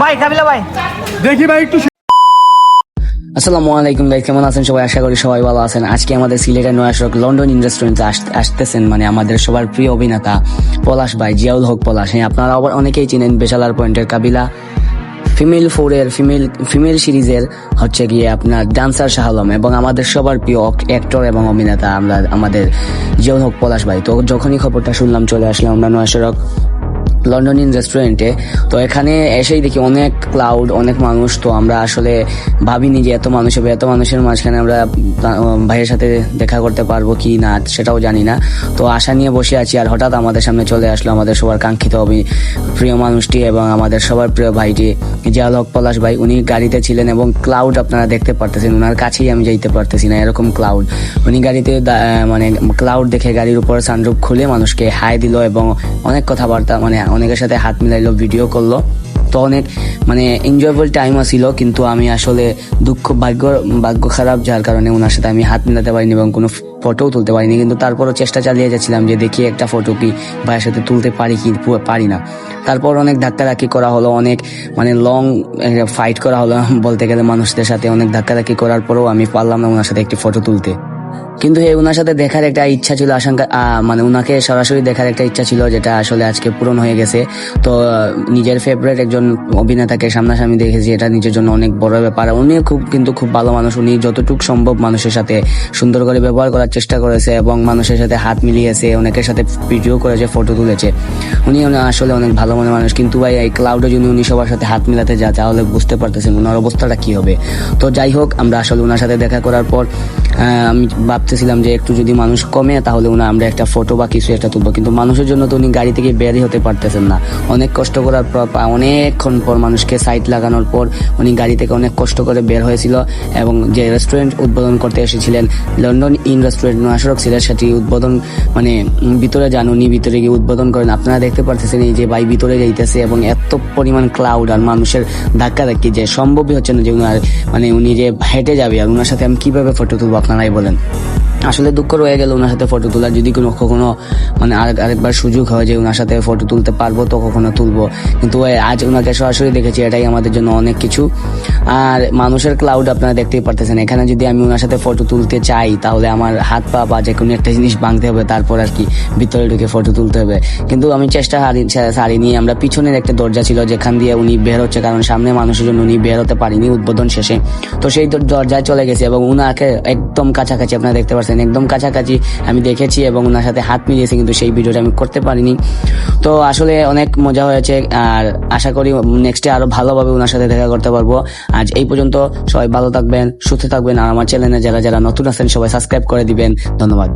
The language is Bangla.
ভাই কাবিলা ভাই। দেখি ভাই একটু আসসালামু আলাইকুম গাইজ কেমন আছেন সবাই? আশা করি সবাই ভালো আছেন। আজকে আমাদের সিলেটের নয়াশক লন্ডন ইন্ডাস্ট্রিতে আসতেছেন মানে আমাদের সবার প্রিয় অভিনেতা পলাশ ভাই জিয়াউল হক পলাশ। হ্যাঁ আপনারা আবার অনেকেই চিনেন বেশালার পয়েন্টের কাবিলা। ফিমেল ফোরের ফিমেল ফিমেল সিরিজের হচ্ছে গিয়ে আপনার ডান্সার শাহ আলম এবং আমাদের সবার প্রিয় অ্যাক্টর এবং অভিনেতা আমরা, আমাদের জিয়ন হোক পলাশ ভাই। তো যখনই খবরটা শুনলাম, চলে আসলাম আমরা নয়াশরক লন্ডন ইন রেস্টুরেন্টে। তো এখানে এসেই দেখি অনেক ক্লাউড অনেক মানুষ। তো আমরা আসলে ভাবিনি যে এত মানুষ হবে, এত মানুষের মাঝখানে আমরা ভাইয়ের সাথে দেখা করতে পারব কি না, সেটাও জানি না। তো আশা নিয়ে বসে আছি আর হঠাৎ আমাদের সামনে চলে আসলো আমাদের সবার কাঙ্ক্ষিত প্রিয় মানুষটি এবং আমাদের সবার প্রিয় ভাইটি জিয়াল হক পলাশ ভাই। উনি গাড়িতে ছিলেন এবং ক্লাউড আপনারা দেখতে পারতেছেন। ওনার কাছেই আমি যাইতে পারতেছি না, এরকম ক্লাউড উনি গাড়িতে মানে ক্লাউড দেখে গাড়ির উপর সানরুফ খুলে মানুষকে হাই দিল এবং অনেক কথাবার্তা মানে অনেকের সাথে হাত মিলাইলো ভিডিও করল। তো অনেক মানে এনজয়েবল টাইম ছিল কিন্তু আমি আসলে দুঃখ, ভাগ্য ভাগ্য খারাপ, যার কারণে ওনার সাথে আমি হাত মিলাতে পারিনি এবং কোনো ফটোও তুলতে পারিনি। কিন্তু তারপরও চেষ্টা চালিয়ে যাচ্ছিলাম যে দেখি একটা ফটো কি ভাইয়ের সাথে তুলতে পারি কি পারি না। তারপর অনেক ধাক্কাধাক্কি করা হলো, অনেক মানে লং ফাইট করা হলো। বলতে গেলে মানুষদের সাথে অনেক ধাক্কাধাক্কি করার পরেও আমি পারলাম না ওনার সাথে একটি ফটো তুলতে। কিন্তু এই ওনার সাথে দেখার একটা ইচ্ছা ছিল, আশঙ্কা মানে ওনাকে সরাসরি দেখার একটা ইচ্ছা ছিল যেটা আসলে আজকে পূরণ হয়ে গেছে। তো, নিজের ফেভারিট একজন অভিনেতাকে সামনাসামনি দেখেছি, এটা নিজের জন্য অনেক বড় ব্যাপার। উনি খুব, কিন্তু খুব ভালো মানুষ। উনি যতটুক সম্ভব মানুষের সাথে সুন্দর করে ব্যবহার করার চেষ্টা করেছে এবং মানুষের সাথে হাত মিলিয়েছে, অনেকের সাথে ভিডিও করেছে ফটো তুলেছে। উনি আসলে অনেক ভালো মনের মানুষ। কিন্তু ভাই, এই ক্লাউডে যদি উনি সবার সাথে হাত মিলাতে যায় তাহলে বুঝতে পারতেছেন ওনার অবস্থাটা কি হবে। তো যাই হোক, আমরা আসলে ওনার সাথে দেখা করার পর আমি ভাবতেছিলাম যে একটু যদি মানুষ কমে, তাহলে উনি আমরা একটা ফটো বা কিছু একটা তুলবো। কিন্তু মানুষের জন্য তো উনি গাড়ি থেকে বেরই হতে পারতেছেন না। অনেক কষ্ট করার পর অনেকক্ষণ পর মানুষকে সাইট লাগানোর পর উনি গাড়ি থেকে অনেক কষ্ট করে বের হয়েছিল এবং যে রেস্টুরেন্ট উদ্বোধন করতে এসেছিলেন London Inn restaurant Nayasarak Sylhet সেটি উদ্বোধন মানে ভিতরে যান, উনি ভিতরে গিয়ে উদ্বোধন করেন। আপনারা দেখতে পারতেছেন এই যে ভাই ভিতরে যাইতেছে এবং এত পরিমাণ ক্লাউড আর মানুষের ধাক্কা ধাক্কি যে সম্ভবই হচ্ছে না যে উনার মানে উনি যে হেঁটে যাবে আর ওনার সাথে আমি কীভাবে ফটো তুলবো? আপনারাই বলেন। আসলে দুঃখ রয়ে গেল ওনার সাথে ফটো তোলার। যদি কোনো কখনো মানে আরেক আরেকবার সুযোগ হয় যে ওনার সাথে ফটো তুলতে পারব, তো কখনো তুলবো। কিন্তু আজ ওনাকে সরাসরি দেখেছি, এটাই আমাদের জন্য অনেক কিছু। আর মানুষের ক্লাউড আপনারা দেখতেই পারতেছেন। এখানে যদি আমি ওনার সাথে ফটো তুলতে চাই, তাহলে আমার হাত পা বা যে কোনো একটা জিনিস ভাঙতে হবে, তারপর আর কি ভিতরে ঢুকে ফটো তুলতে হবে। কিন্তু আমি চেষ্টা হারি সারিনি। আমরা পিছনের একটা দরজা ছিল, যেখান দিয়ে উনি বের হচ্ছে, কারণ সামনে মানুষের জন্য উনি বের হতে পারিনি উদ্বোধন শেষে। তো সেই দর- দরজায় চলে গেছে এবং উনাকে একদম কাছাকাছি আপনারা দেখতে পাচ্ছেন একদম কাছাকাছি আমি দেখেছি এবং ওনার সাথে হাত মিলিয়েছি, কিন্তু সেই ভিডিওটা আমি করতে পারিনি। তো আসলে অনেক মজা হয়েছে, আর আশা করি নেক্সটে আরও ভালোভাবে ওনার সাথে দেখা করতে পারব। আজ এই পর্যন্ত সবাই ভালো থাকবেন, সুস্থ থাকবেন, আর আমার চ্যানেলে যারা যারা নতুন আছেন, সবাই সাবস্ক্রাইব করে দিবেন। ধন্যবাদ।